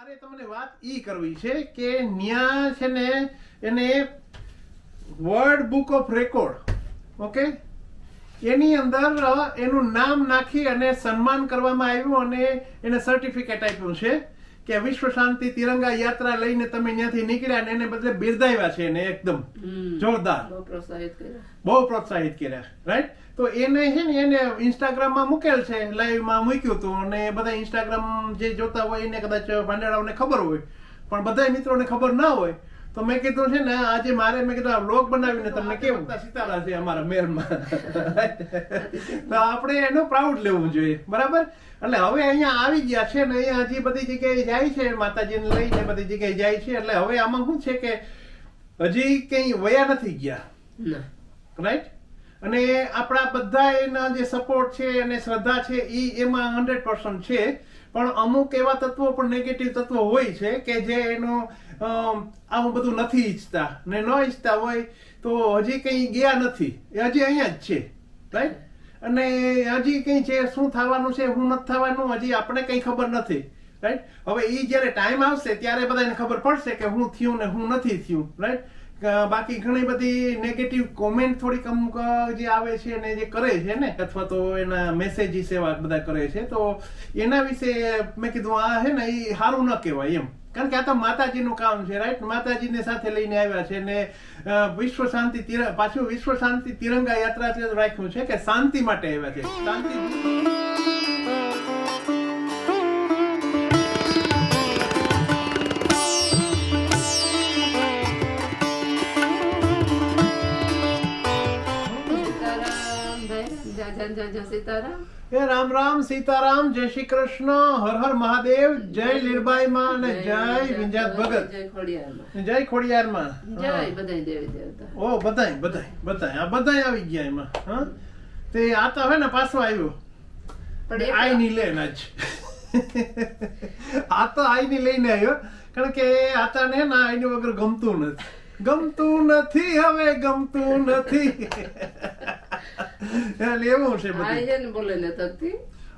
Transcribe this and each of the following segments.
મારે તમને વાત ઈ કરવી છે કે ન્યા છે ને એને world book of record okay? એની અંદર એનું નામ નાખી અને સન્માન કરવામાં આવ્યું અને એને સર્ટિફિકેટ આપ્યું છે કે વિશ્વ શાંતિ તિરંગા યાત્રા લઈને તમે ત્યાંથી નીકળ્યા ને એને બદલે બિરદાવ્યા છે એને એકદમ. જોરદાર. બહુ પ્રોત્સાહિત કર્યા. બહુ પ્રોત્સાહિત કર્યા રાઈટ તો એને છે ને એને ઇન્સ્ટાગ્રામમાં મૂકેલ છે લાઈવમાં મૂક્યું હતું. અને બધા ઇન્સ્ટાગ્રામ જે જોતા હોય એને કદાચ ભાંડાળાઓને ખબર હોય. પણ બધા મિત્રોને ખબર ના હોય. તો મેં કીધું છે ને આજે મારે મેં કીધું આ વ્લોગ બનાવીને તમને કેવું? સિતારા છે અમારા મેરમાં. તો આપણે એનું પ્રાઉડ લેવું જોઈએ. બરાબર? એટલે હવે અહીંયા આવી ગયા છે ને અહીંયા હજી બધી જગ્યાએ જાય છે માતાજીને લઈને બધી જગ્યાએ જાય છે. એટલે હવે આમાં શું છે કે હજી કંઈ વયા નથી ગયા. રાઈટ અને આપણા બધા એના જે સપોર્ટ છે અને શ્રદ્ધા છે એ એમાં હંડ્રેડ પર્સન્ટ છે. પણ અમુક એવા તત્વો પણ નેગેટિવ તત્વો હોય છે કે જે એનું આવું બધું નથી ઈચ્છતા. ને ન ઈચ્છતા હોય તો હજી કંઈ ગયા નથી. એ હજી અહીંયા જ છે. રાઈટ અને હજી કંઈ છે, શું થવાનું છે, શું નથી થવાનું, હજી આપણે કંઈ ખબર નથી. રાઈટ હવે એ જ્યારે ટાઈમ આવશે ત્યારે બધાને ખબર પડશે કે હું થયું ને હું નથી થયું. રાઈટ બાકી ઘણી બધી નેગેટિવ કોમેન્ટ થોડીક અમુક જે આવે છે ને જે કરે છે ને, અથવા તો એના મેસેજીસ એવા બધા કરે છે, તો એના વિશે મેં કીધું, આ હે ને એ સારું ન કહેવાય એમ. કારણ કે આ તો માતાજીનું કામ છે રાઈટ માતાજીને સાથે લઈને આવ્યા છે ને વિશ્વ શાંતિ પાછું વિશ્વ શાંતિ તિરંગા યાત્રા રાખ્યું છે કે શાંતિ માટે આવ્યા છે. શાંતિ એ રામ રામ સીતારામ જય શ્રી કૃષ્ણ હર હર મહાદેવ જય લીરબાઈ માં અને જય વિંજાત ભગત. જય ખોડિયાર માં જય બધાય દેવી દેવતા. ઓ બધાય બધાય બધાય. આ બધાય આવી ગયા એમાં હા? તે આ તો હવે ને પાછો આવ્યો. પણ આઈ ની લે જ આ તો આઈ ની લઈને આવ્યો. કારણ કે આ તો ને ના આઈ વગર ગમતું નથી. ગમતું નથી હવે ગમતું નથી. એટલે એવું છે બધું છે ને બોલે ને તકતી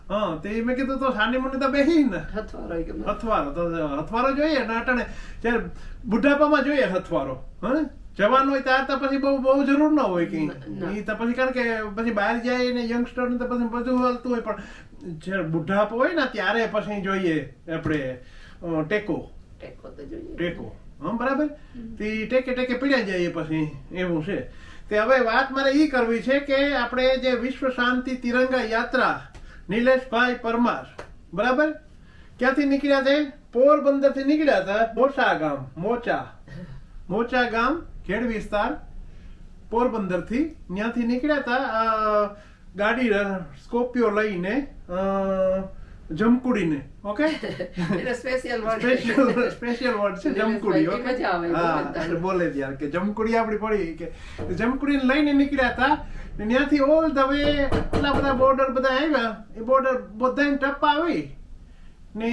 હા તે મેં કીધું તો સાની મને તો બેહી ને હથવારો કે. હથવારો તો હથવારો જોઈએ ને અટાણે જ્યારે બુઢાપામાં જોઈએ હથવારો હા જવાન હોય ત્યાર તો પછી બહુ બહુ જરૂર ન હોય ના. ઈ તો પછી કારણ કે પછી બહાર જાય ને યંગસ્ટર ને તો પછી બધું હાલતું હોય પણ જ્યારે બુઢાપો હોય ને ત્યારે પછી જોઈએ આપણે ટેકો ટેકો તો જોઈએ ટેકો હા બરાબર તે ટેકે ટેકે પીડ્યા જાય પછી એવું છે તે હવે વાત મારે એ કરવી છે કે આપણે જે વિશ્વ શાંતિ તિરંગા યાત્રા, નિલેશભાઈ પરમાર, બરાબર? ક્યાંથી નીકળ્યા છે પોરબંદરથી નીકળ્યા હતા મોચા ગામ મોચા. મોચા ગામ, ખેડ વિસ્તાર પોરબંદરથી ત્યાંથી નીકળ્યા હતા. ગાડી સ્કોર્પિયો લઈને જમકુડીને okay special word special word છે જમકુડી આવે હા એટલે બોલે યાર કે જમકુડી આપણી પડી કે જમકુડીને લઈને નીકળ્યા હતા ત્યાંથી ઓલ ધ વે એટલા બધા બોર્ડર બધા આવ્યા એ બોર્ડર બધાને ટપ્પા આવી. ને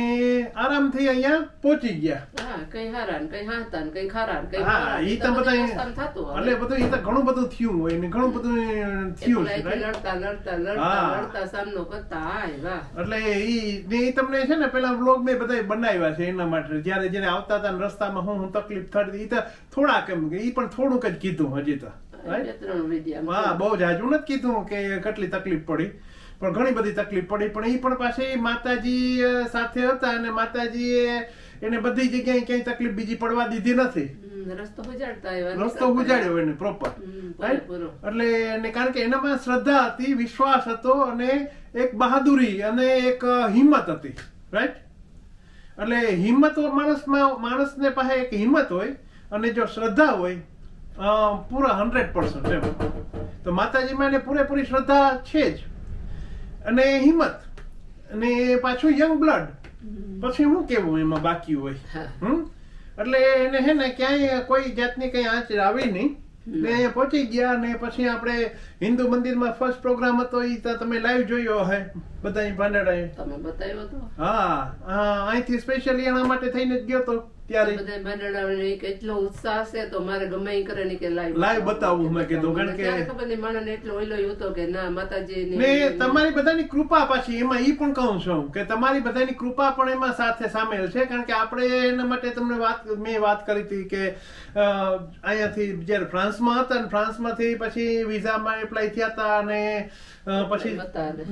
આરામથી અહીંયા પહોંચી ગયા. હા કઈ હારા કઈ હાતા કઈ ખારા કઈ હા ઈ તો બધા. એટલે બધું ઈ તો ઘણું બધું થયું હોય ને ઘણું બધું થયું છે લડતા લડતા લડતા લડતા સામનો કરતા વાહ. એટલે ઈ ને ઈ તમને છે ને પેલા વ્લોગ મે બધા બનાવ્યા છે એના માટે. જ્યારે જેને આવતા હતા રસ્તામાં હું હું તકલીફ થતી ઈ તો થોડાક એમ ઈ પણ થોડુંક જ કીધું હજી તો હા બહુ જાજુ નથી કીધું કે કેટલી તકલીફ પડી. પણ ઘણી બધી તકલીફ પડી. પણ એ પણ પાછી માતાજી સાથે હતા અને માતાજીએ એને બધી જગ્યાએ ક્યાંય તકલીફ બીજી પડવા દીધી નથી. રસ્તો ઉજાડ્યો એને પ્રોપર એટલે એને કારણ કે એનામાં શ્રદ્ધા હતી વિશ્વાસ હતો અને એક બહાદુરી અને એક હિંમત હતી. રાઈટ એટલે હિંમત માણસમાં માણસને પાસે એક હિંમત હોય અને જો શ્રદ્ધા હોય પૂરા હંડ્રેડ પર્સન્ટ એમ. તો માતાજીમાં એને પૂરેપૂરી શ્રદ્ધા છે જ. અને હિંમત. અને પાછું યંગ બ્લડ પછી હું કેવું એમાં બાકી હોય? હા. હમ? એટલે એને હે ને ક્યાંય કોઈ જાતની કઈ આંચ આવી નહીં. ને પહોંચી ગયા ને પછી આપણે હિન્દુ મંદિરમાં ફર્સ્ટ પ્રોગ્રામ હતો એ તો તમે લાઈવ જોયો હે. બધા અહીં તમે બતાવ્યો તો. હા હા, અહીંથી સ્પેશિયલી એના માટે થઈને જ ગયો તો ત્યારે. બધા ભાંડડાઓને એટલો ઉત્સાહ છે તો મારે ગમે એ કરે ને કે લાઈવ લાઈવ બતાવવું મેં કીધું, કારણ કે- ખબર નહીં માણસને એટલો ઓઈલો હતો કે ના માતાજી ને તમારી બધાની કૃપા પાછી એમાં ઈ પણ કહું છું કે તમારી બધાની કૃપા પણ એમાં સાથે સામેલ છે કારણ કે આપણે એના માટે તમને વાત મેં વાત કરી હતી કે અહીંયાથી જ્યારે ફ્રાન્સમાં હતા ને ફ્રાન્સમાંથી પછી વિઝામાં એપ્લાય થયા હતા અને પછી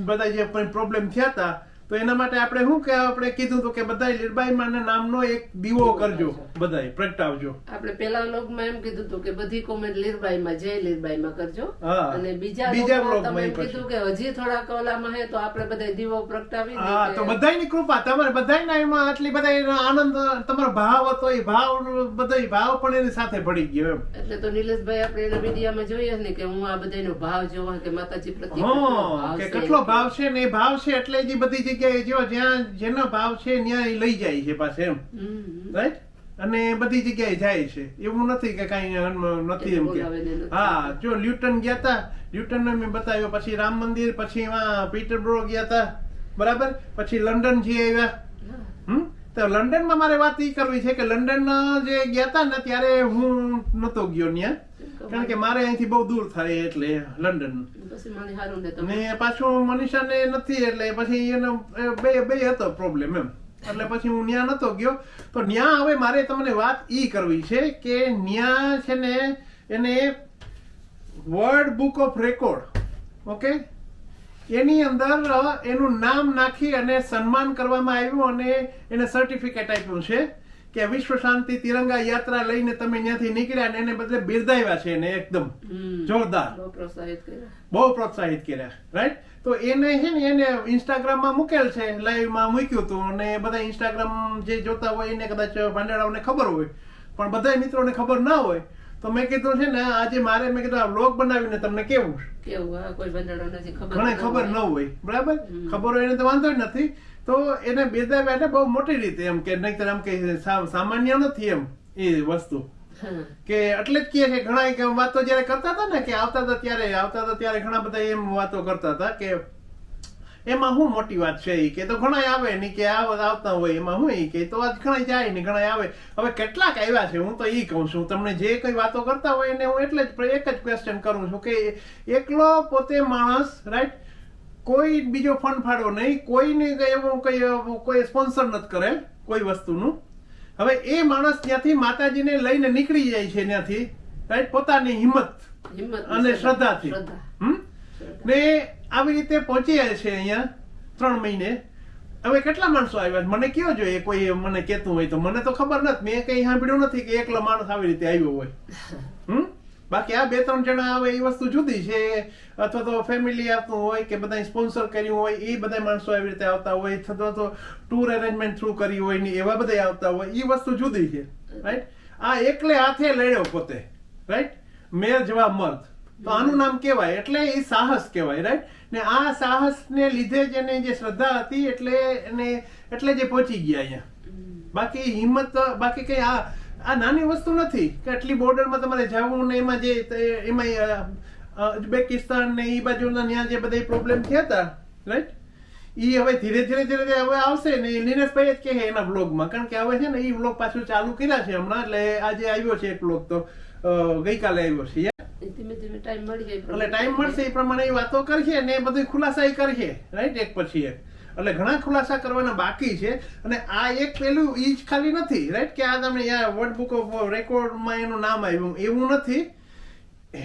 બધા જે પ્રોબ્લેમ થયા તો એના માટે આપણે શું કે આપણે કીધું તો કે બધા લીરબાઈમાં નામનો એક દીવો કરજો. બધાય પ્રગટાવજો. આપણે પેલા લોગમાં એમ કીધું હતું કે બધી કોમેન્ટ લીરબાઈમાં જય લીરબાઈમાં કરજો. અને બીજા બીજા લોગમાં vlogમાં તમે એમ ઈ પછી. કીધું કે હજી થોડા કોલા માં હે તો આપણે બધા દીવો પ્રગટાવી હા તો બધાયની કૃપા. તમારે બધાયના એમાં આટલી બધા આનંદ તમારો ભાવ હતો એ ભાવ બધાય ભાવ પણ એની સાથે ભળી ગયો એમ. એટલે તો નિલેશભાઈ આપણે એના મીડિયામાં જોઈએ ને કે હું આ બધાનો ભાવ જોવા કે માતાજી પ્રત્યે કેટલો ભાવ કે છે. કેટલો ભાવ છે ને એ ભાવ છે એટલે જ બધી જગ્યાએ જો જ્યાં જેનો ભાવ છે ત્યાં લઈ જાય છે પાછે એમ. રાઈટ અને બધી જગ્યાએ જાય છે. એવું નથી કે કઈ નથી એમ કે. હા જો લ્યુટન ગયા હતા લ્યુટન મેં બતાવ્યો. પછી રામ મંદિર પછી એમાં પીટરબ્રો ગયા હતા બરાબર? પછી લંડન જઈ આવ્યા. હમ? તો લંડનમાં મારે વાત ઈ કરવી છે કે લંડન જે ગયા હતા ને ત્યારે હું નતો ગયો ત્યાં કારણ કે મારે અહીંથી બહુ દૂર થાય એટલે લંડન. ને પાછું મનીષાને નથી એટલે પછી એનો બે બે હતો પ્રોબ્લેમ એમ. એટલે પછી હું ન્યા નતો ગયો. તો ન્યા હવે મારે તમને વાત ઈ કરવી છે કે ન્યા છે ને એને world book of record okay એની અંદર એનું નામ નાખી અને સન્માન કરવામાં આવ્યું અને એને સર્ટિફિકેટ આપ્યું છે. કે વિશ્વ શાંતિ તિરંગા યાત્રા લઈને તમે ત્યાંથી નીકળ્યા ને એને બદલે બિરદાવ્યા છે એને એકદમ. જોરદાર. બહુ પ્રોત્સાહિત કર્યા. રાઈટ તો એને છે ને એને ઇન્સ્ટાગ્રામમાં મૂકેલ છે લાઈવમાં મૂક્યું હતું અને બધા ઇન્સ્ટાગ્રામ જે જોતા હોય એને કદાચ ભાંડારાઓને ખબર હોય. પણ બધા મિત્રોને ખબર ના હોય. તો મેં કીધું છે ને આજે મારે મેં કીધું આ વ્લોગ બનાવીને તમને કેવું કેવું? કોઈ ઘણે ખબર ન હોય. હોય. બરાબર? ખબર હોય એને તો વાંધો જ નથી. તો એને બિરદાવ્યા એટલે બહુ મોટી રીતે એમ કે નહીંતર એમ કે સામાન્ય નથી એમ એ વસ્તુ. કે એટલે જ કહે કે ઘણા વાતો જયારે કરતા હતા ને કે આવતા હતા ત્યારે આવતા હતા ત્યારે ઘણા બધા એમ વાતો કરતા હતા કે એમાં શું મોટી વાત છે એ કે તો ઘણા આવે નહીં કે આવ- આવતા હોય એમાં હું એ કે તો આજ ઘણા જાય ને ઘણા આવે. હવે કેટલાક આવ્યા છે હું તો એ કહું છું તમને જે કઈ વાતો કરતા હોય એને હું એટલે જ એક જ ક્વેશ્ચન કરું છું કે એકલો પોતે માણસ રાઈટ કોઈ બીજો ફંડ ફાળો નહીં કોઈને એવો કઈ એવું કોઈ સ્પોન્સર નથી કરેલ કોઈ વસ્તુનું. હવે એ માણસ ત્યાંથી માતાજીને લઈને નીકળી જાય છે ત્યાંથી રાઈટ પોતાની હિંમત અને શ્રદ્ધાથી. શ્રદ્ધા. ને આવી રીતે પહોંચી જાય છે અહીંયા ત્રણ મહિને. હવે કેટલા માણસો આવ્યા છે? મને કયો જોઈએ? કોઈ મને કહેતું હોય તો. મને તો ખબર નથી. મેં કઈ સાંભળ્યું નથી કે એકલો માણસ આવી રીતે આવ્યો હોય. હમ? બાકી આ બે ત્રણ જણા આવે એ વસ્તુ જુદી છે. અથવા તો ફેમિલી આવતું હોય કે બધા સ્પોન્સર કર્યું હોય એ બધા માણસો આવી રીતે આવતા હોય. અથવા તો ટૂર અરેન્જમેન્ટ થ્રુ કરી હોય ને એવા બધા આવતા હોય. એ વસ્તુ જુદી છે. રાઈટ આ એકલે હાથે લડ્યો પોતે. રાઈટ મેર જવા મર્દ. તો આનું નામ કહેવાય. એટલે એ સાહસ કહેવાય. રાઈટ ને આ સાહસને લીધે જ એને જે શ્રદ્ધા હતી એટલે એને એટલે જે પહોંચી ગયા અહીંયા. બાકી હિંમત બાકી કઈ આ આ નાની વસ્તુ નથી કે આટલી બોર્ડરમાં તમારે જવું ને એમાં જે એમાં ઉઝબેકિસ્તાન ને એ બાજુના ત્યાં જે બધા પ્રોબ્લેમ થયા હતા રાઈટ એ હવે ધીરે ધીરે ધીરે ધીરે હવે આવશે ને એ લીનેશભાઈ જ કહે એના બ્લોગમાં કારણ કે હવે છે ને એ બ્લોગ પાછું ચાલુ કર્યા છે હમણાં એટલે આજે આવ્યો છે એક બ્લોગ તો ગઈકાલે આવ્યો છે એટલે ટાઈમ મળશે એ પ્રમાણે એ વાતો કરશે ને એ બધું ખુલાસા કરશે રાઈટ એક પછી એક. એટલે ઘણા ખુલાસા કરવાના બાકી છે અને આ એક પેલું ઈ જ ખાલી નથી રાઈટ કે આ તમે વર્લ્ડ બુક ઓફ રેકોર્ડમાં એનું નામ આવ્યું. એવું નથી.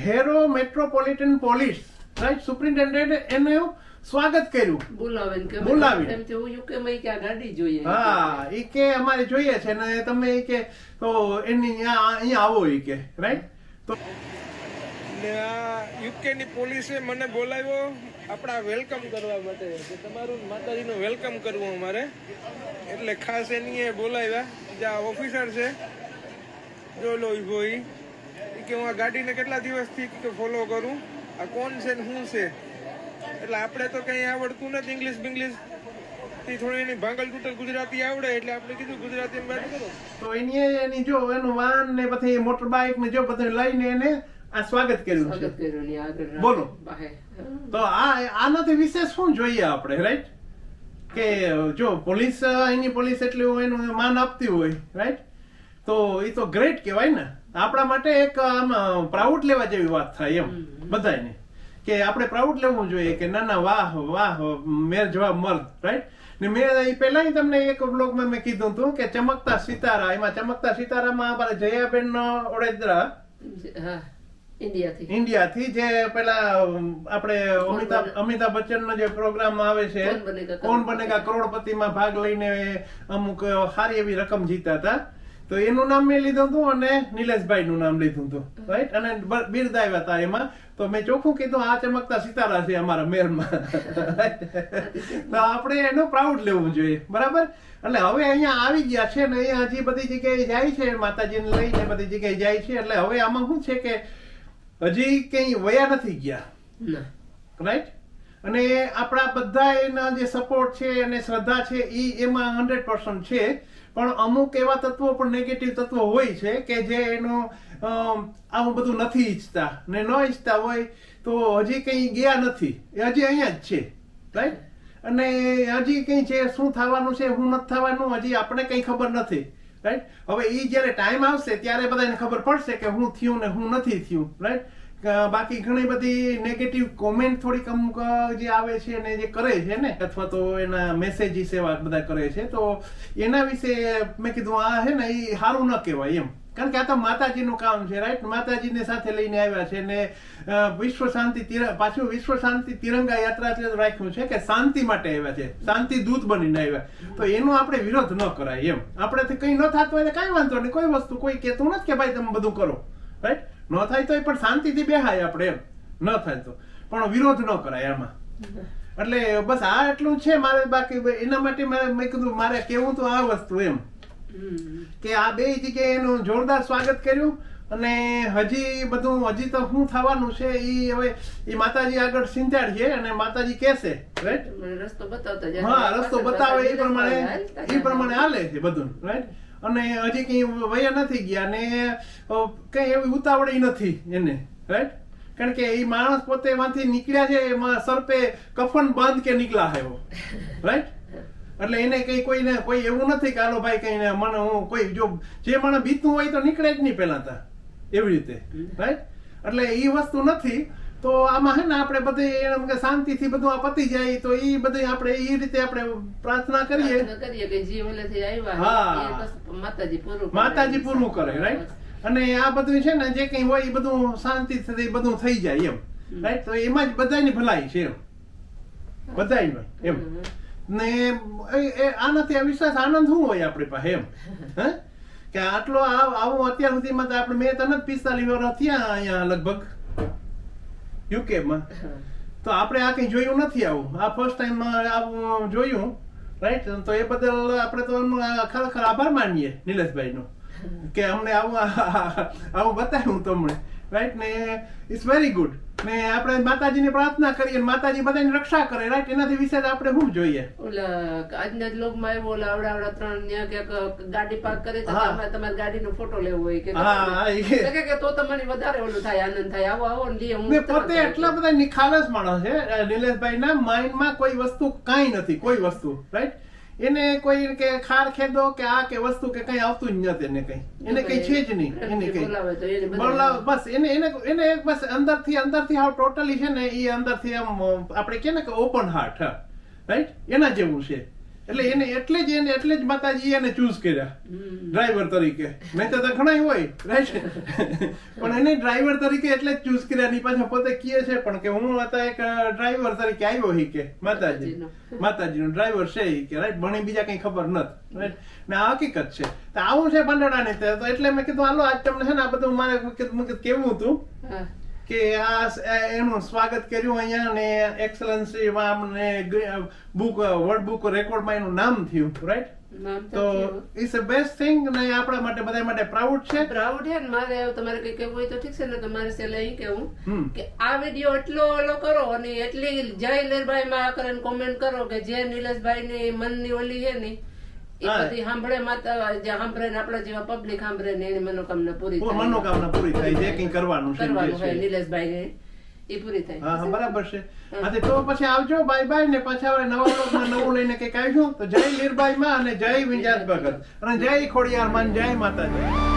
Harrow Metropolitan Police right superintendent એનું સ્વાગત કર્યું. બોલાવે કે અમે એમ હું યુકે માં કે આ ગાડી જોઈએ. હા ઈ કે અમારે જોઈએ છે ને તમે ઈ કે તો એની અહીંયા અહીંયા આવો ઈ કે રાઈટ તો યુકે ની યુકેની પોલીસે મને બોલાવ્યો. આપણા વેલકમ કરવા માટે કે તમારું માતાજીનું વેલકમ કરવું અમારે. એટલે ખાસ એની એ બોલાવ્યા. જે આ ઓફિસર છે. જો લો ઈ એ કે હું આ ગાડીને કેટલા દિવસથી કે ફોલો કરું? આ કોણ છે ને શું છે? એટલે આપણે તો કંઈ આવડતું નથી ઇંગ્લિશ બિંગ્લિશથી થોડી એની ભાંગલ તૂટલ ગુજરાતી આવડે એટલે આપણે કીધું ગુજરાતીમાં વાત કરો. તો એની એની જો એનું વાહન ને પછી મોટર બાઇક ને જો બધું લઈને એને આ સ્વાગત કર્યું છે. સ્વાગત કર્યું ને આગળ બોલો. તો આ આનાથી વિશેષ શું જોઈએ આપણે રાઈટ કે જો પોલીસ એની પોલીસ એટલું એનું માન આપતી હોય રાઈટ તો એ તો ગ્રેટ કહેવાય ને. આપણા માટે એક આમ પ્રાઉડ લેવા જેવી વાત થાય એમ. બધાને કે આપણે પ્રાઉડ લેવું જોઈએ કે ના ના વાહ વાહ મેર જવાબ મર્દ રાઈટ ને મેં એ પહેલા તમને એક બ્લોગમાં મેં કીધું હતું કે ચમકતા સિતારા એમાં ચમકતા સિતારામાં અમારા જયાબેન ઓડેદરા ઇન્ડિયાથી. ઇન્ડિયાથી જે પેલા આપણે અમિતાભ અમિતાભ બચ્ચનનો જે પ્રોગ્રામ આવે છે કોણ બનેગા કરોડપતિમાં ભાગ લઈને અમુક સારી એવી રકમ જીતા હતા. તો એનું નામ મેં લીધું હતું અને નિલેશભાઈ નું નામ લીધું હતું. રાઈટ અને બિરદાવ્યા હતા એમાં. તો મેં ચોખ્ખું કીધું આ ચમકતા સિતારા છે અમારા મેરમાં. તો આપણે એનું પ્રાઉડ લેવું જોઈએ. બરાબર? એટલે હવે અહીંયા આવી ગયા છે ને અહીંયા હજી બધી જગ્યાએ જાય છે માતાજીને લઈને બધી જગ્યાએ જાય છે. એટલે હવે આમાં શું છે કે હજી કઈ વયા નથી ગયા. રાઈટ અને આપણા બધા એના જે સપોર્ટ છે અને શ્રદ્ધા છે એ એમાં હંડ્રેડ પર્સન્ટ છે. પણ અમુક એવા તત્વો પણ નેગેટિવ તત્વો હોય છે કે જે એનું આવું બધું નથી ઈચ્છતા. ને ન ઈચ્છતા હોય તો હજી કંઈ ગયા નથી. એ હજી અહીંયા જ છે. રાઈટ અને હજી કંઈ છે શું થવાનું છે શું નથી થવાનું હજી આપણે કંઈ ખબર નથી. રાઈટ હવે એ જ્યારે ટાઈમ આવશે, ત્યારે બધાને ખબર પડશે કે હું થયું ને હું નથી થયું. રાઈટ બાકી ઘણી બધી નેગેટિવ કોમેન્ટ થોડીક અમુક જે આવે છે ને જે કરે છે ને, અથવા તો એના મેસેજીસ એવા બધા કરે છે, તો એના વિશે મેં કીધું, આ છે ને એ સારું ન કહેવાય એમ. કારણ કે આ તો માતાજીનું કામ છે રાઈટ માતાજીને સાથે લઈને આવ્યા છે ને વિશ્વ શાંતિ પાછું વિશ્વ શાંતિ તિરંગા યાત્રા રાખ્યું છે કે શાંતિ માટે આવ્યા છે, શાંતિ દૂત બનીને આવ્યા. તો એનો આપણે વિરોધ ન કરાય એમ. આપણેથી કંઈ ન થતું હોય કાંઈ વાંધો નહીં, કોઈ વસ્તુ કોઈ કહેતું નથી કે ભાઈ તમે બધું કરો રાઈટ ન થાય તો પણ શાંતિથી બેહાય આપણે એમ. ન થાય તો. પણ વિરોધ ન કરાય આમાં. એટલે બસ આ એટલું છે મારે બાકી, એના માટે મારે મેં કીધું મારે કેવું તો આ વસ્તુ એમ. કે આ બે જગ્યાએ એનું જોરદાર સ્વાગત કર્યું અને હજી બધું હજી તો શું થવાનું છે એ હવે એ માતાજી આગળ સિંચાડીએ અને માતાજી કહેશે રાઈટ રસ્તો બતાવતા હા રસ્તો બતાવે એ પ્રમાણે એ પ્રમાણે હાલે છે બધું રાઈટ અને હજી કઈ વયા નથી ગયા ને કઈ એવી ઉતાવળી નથી એને રાઈટ કારણ કે એ માણસ પોતે માંથી નીકળ્યા છે એમાં સર્પે કફન બાંધ કે નીકળ્યા છે રાઈટ એટલે એને કઈ કોઈને કોઈ એવું નથી કે આલો ભાઈ કઈ મને હું કોઈ જો જે મને બીતું હોય તો નીકળે જ નહીં પેલા તા એવી રીતે રાઈટ એટલે એ વસ્તુ નથી. તો આમાં હે ને આપણે બધે એમ કે શાંતિથી બધું આ પતી જાય તો એ બધે આપણે એ રીતે આપણે પ્રાર્થના કરીએ. કરીએ કે જે ઓલેથી આવ્યા. હા. માતાજી પૂરું કરે. માતાજી પૂરું કરે રાઈટ અને આ બધું છે ને જે કંઈ હોય એ બધું શાંતિથી બધું થઈ જાય એમ રાઈટ તો એમાં જ બધાની ભલાઈ છે એમ. બધાયમાં એમ. ને આનાથી આ વિશ્વાસ આનંદ શું હોય આપણી પાસે એમ? હે? કે આટલો આવ- અત્યાર સુધીમાં તો આપણે મેં તને પિસ્તાલીસ વર્ષ થયા અહીંયા લગભગ. યુકેમાં. તો આપણે આ કંઈ જોયું નથી આવું. આ ફર્સ્ટ ટાઈમ આવું જોયું રાઈટ તો એ બદલ આપણે તો ખરેખર આભાર માનીએ, નિલેશભાઈનો. કે અમને આવું આવું બતાવ્યું તમને. રાઈટ ને ઇટ્સ વેરી ગુડ ને આપણે માતાજીને પ્રાર્થના કરીએ અને માતાજી બધાની રક્ષા કરે રાઈટ એનાથી વિશે આપણે શું જોઈએ? આજના જ લોકમાં આવડા આવડા ત્રણ ન્યા કે ગાડી પાર્ક કરે તો. તમારે તમારે ગાડીનો ફોટો લેવો હોય કે હા, કે તો તમને વધારે ઓલું થાય આનંદ થાય. આવો આવો ને હું પોતે એટલા. બધા નિખાલસ માણસ છે નિલેશભાઈ ના માઇન્ડમાં કોઈ વસ્તુ કાંઈ નથી કોઈ વસ્તુ રાઈટ એને કોઈ કે ખાર ખેદો કે આ કે વસ્તુ કે કઈ આવતું જ નથી એને કઈ. એને કઈ છે જ નહીં એને કઈ. બોલાવે બસ એને એને એને બસ અંદરથી અંદરથી હાવ ટોટલી છે ને એ અંદરથી આમ આપણે કે ને કે ઓપન હાર્ટ રાઈટ એના જેવું છે. એટલે એને એટલે જ એને એટલે જ માતાજી એને ચૂઝ કર્યા. ડ્રાઈવર તરીકે. નહીં તો ઘણા હોય રાઈટ પણ એને ડ્રાઈવર તરીકે એટલે જ ચૂઝ કર્યા ની પાછા પોતે કીએ છે પણ કે હું હતા એક ડ્રાઈવર તરીકે આવ્યો હી કે માતાજી. માતાજીનો. ડ્રાઈવર છે હી કે રાઈટ ભણી બીજા કઈ ખબર નથી રાઈટ ને આ હકીકત છે. તો આવું છે બંડડાની ને તો એટલે મેં કીધું હાલો આજ તમને છે ને આ બધું મારે મેં કેવું હતું. કે આ એનું સ્વાગત કર્યું અહીંયા ને એક્સલન્સીમાં અમને બુક વર્ડ બુક રેકોર્ડમાં એનું નામ થયું રાઈટ તો ઇટ્સ અ બેસ્ટ થિંગ ને આપણા માટે બધા માટે પ્રાઉડ છે. પ્રાઉડ છે ને મારે તમારે કઈ કેવું હોય તો ઠીક છે ને તો મારે છેલ્લે અહીં કેવું કે આ વીડિયો એટલો ઓલો કરો અને એટલી જય લેરભાઈ માં કરીને કોમેન્ટ કરો કે જે નીલેશભાઈ ની મનની ઓલી છે ને એ બધી સાંભળે માતા જે સાંભળે ને આપણા જેવા પબ્લિક સાંભળે ને એની મનોકામના પૂરી થાય. મનોકામના પૂરી થાય જે કંઈ કરવાનું છે કરવાનું હોય છે. ને એ પૂરી થાય. હા બરાબર છે. તો પછી આવજો બાય બાય ને પાછા હવે નવા બ્લોગમાં નવું લઈને કંઈક આવજો તો જય લીરબાઈ માં અને જય વિંજાત ભગત. અને જય ખોડિયાર માં જય માતાજી.